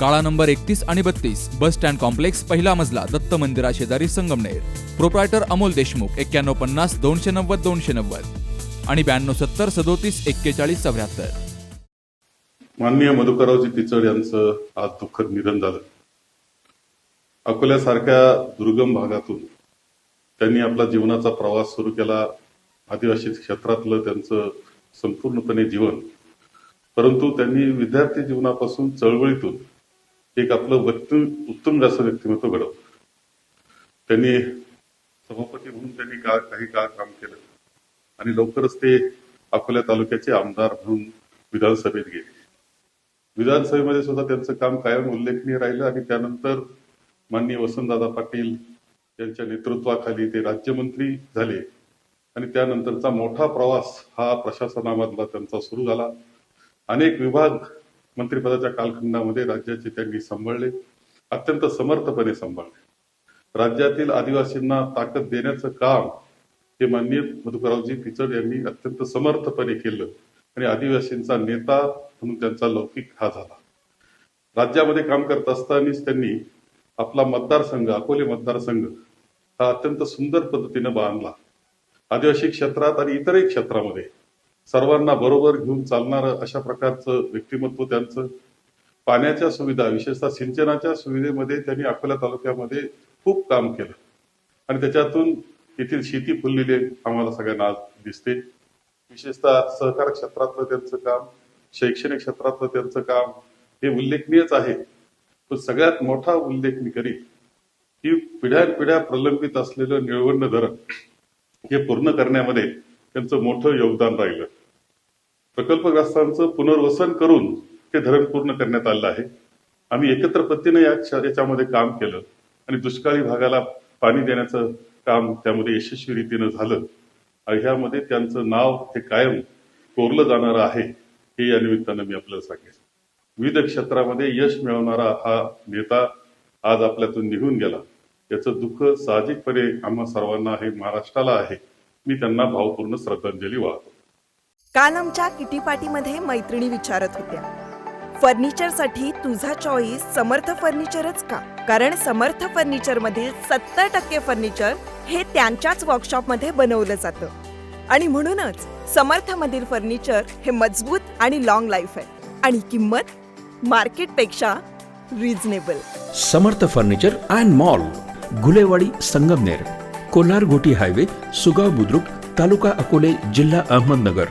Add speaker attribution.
Speaker 1: काळा नंबर एकतीस आणि बत्तीस बस स्टँड कॉम्प्लेक्स पहिला मजला दत्त मंदिरा शेजारी संगमनेर. प्रोप्रायटर अमोल देशमुख एक्क्याण्णव पन्नास दोनशे नव्वद दोनशे नव्वद. आणि ब्याण्णव सत्तर सदोतीस एक्केचाळीस चौऱ्याहत्तर.
Speaker 2: माननीय मधुकररावजी पिचड यांचं आज दुःखद निधन झालं. अकोल्यासारख्या दुर्गम भागातून त्यांनी आपला जीवनाचा प्रवास सुरू केला. आदिवासी क्षेत्रातलं त्यांचं संपूर्णपणे जीवन. परंतु त्यांनी विद्यार्थी जीवनापासून चळवळीतून एक आपलं व्यक्ती उत्तम असं व्यक्तिमत्व घडवलं. त्यांनी सभापती म्हणून त्यांनी का काही काळ काम केलं. आणि लवकरच ते अकोला तालुक्याचे आमदार म्हणून विधानसभेत गेले. विधानसभेमध्ये सुद्धा त्यांचं काम कायम उल्लेखनीय राहिलं आणि त्यानंतर माननीय वसंतदादा पाटील यांच्या नेतृत्वाखाली ते राज्यमंत्री झाले. आणि त्यानंतरचा मोठा प्रवास हा प्रशासनामधला त्यांचा सुरू झाला. अनेक विभाग मंत्रिपदाच्या कालखंडामध्ये राज्याचे त्यांनी सांभाळले अत्यंत समर्थपणे सांभाळले. राज्यातील आदिवासींना ताकद देण्याचं काम हे माननीय मधुकररावजी पिचड यांनी अत्यंत समर्थपणे केलं आणि आदिवासींचा नेता म्हणून त्यांचा लौकिक हा झाला. राज्यामध्ये काम करत असतानाच त्यांनी आपला मतदारसंघ अकोले मतदारसंघ हा अत्यंत सुंदर पद्धतीने बांधला. आदिवासी क्षेत्रात आणि इतरही क्षेत्रामध्ये सर्वांना बरोबर घेऊन चालणारं अशा प्रकारचं व्यक्तिमत्व त्यांचं. पाण्याच्या सुविधा विशेषतः सिंचनाच्या सुविधेमध्ये त्यांनी अकोला तालुक्यामध्ये खूप काम केलं. आणि त्याच्यातून येथील शेती फुललेली आम्हाला सगळ्यांना आज दिसते. विशेषतः सहकार क्षेत्रातलं त्यांचं काम शैक्षणिक क्षेत्रातलं त्यांचं काम हे उल्लेखनीयच आहे. पण सगळ्यात मोठा उल्लेख मी करीन की पिढ्यानपिढ्या प्रलंबित असलेलं निळवंड धरण हे पूर्ण करण्यामध्ये त्यांचं मोठं योगदान राहिलं. प्रकल्पग्रस्तांचं पुनर्वसन करून ते धरण पूर्ण करण्यात आलं आहे. आम्ही एकत्र पद्धतीने या याच्यामध्ये काम केलं आणि दुष्काळी भागाला पाणी देण्याचं काम त्यामध्ये यशस्वी रीतीनं झालं. आणि ह्यामध्ये त्यांचं नाव हे कायम कोरलं जाणारं आहे हे या निमित्तानं मी आपल्याला सांगेन विविध क्षेत्रामध्ये यश मिळवणारा हा नेता आज आपल्यातून निघून गेला. याचं दुःख साहजिकपणे आम्हा सर्वांना आहे महाराष्ट्राला आहे. मी त्यांना भावपूर्ण श्रद्धांजली वाहतो.
Speaker 3: काल आमच्या किटी पार्टीमध्ये मैत्रिणी विचारत होत्या फर्निचरसाठी तुझा चॉईस समर्थ फर्निचरच का? कारण समर्थ फर्निचर मधील सत्तर टक्के फर्निचर हे त्यांच्याच वर्कशॉपमध्ये बनवलं जातं. आणि म्हणूनच समर्थ मधील फर्निचर हे मजबूत आणि लॉंग लाईफ आहे. आणि किंमत मार्केटपेक्षा reasonable
Speaker 4: Samarth furniture and mall Gulewadi Sangamner. Kolhar Goti highway Sugaon Budruk taluka Akole जिल्हा अहमदनगर.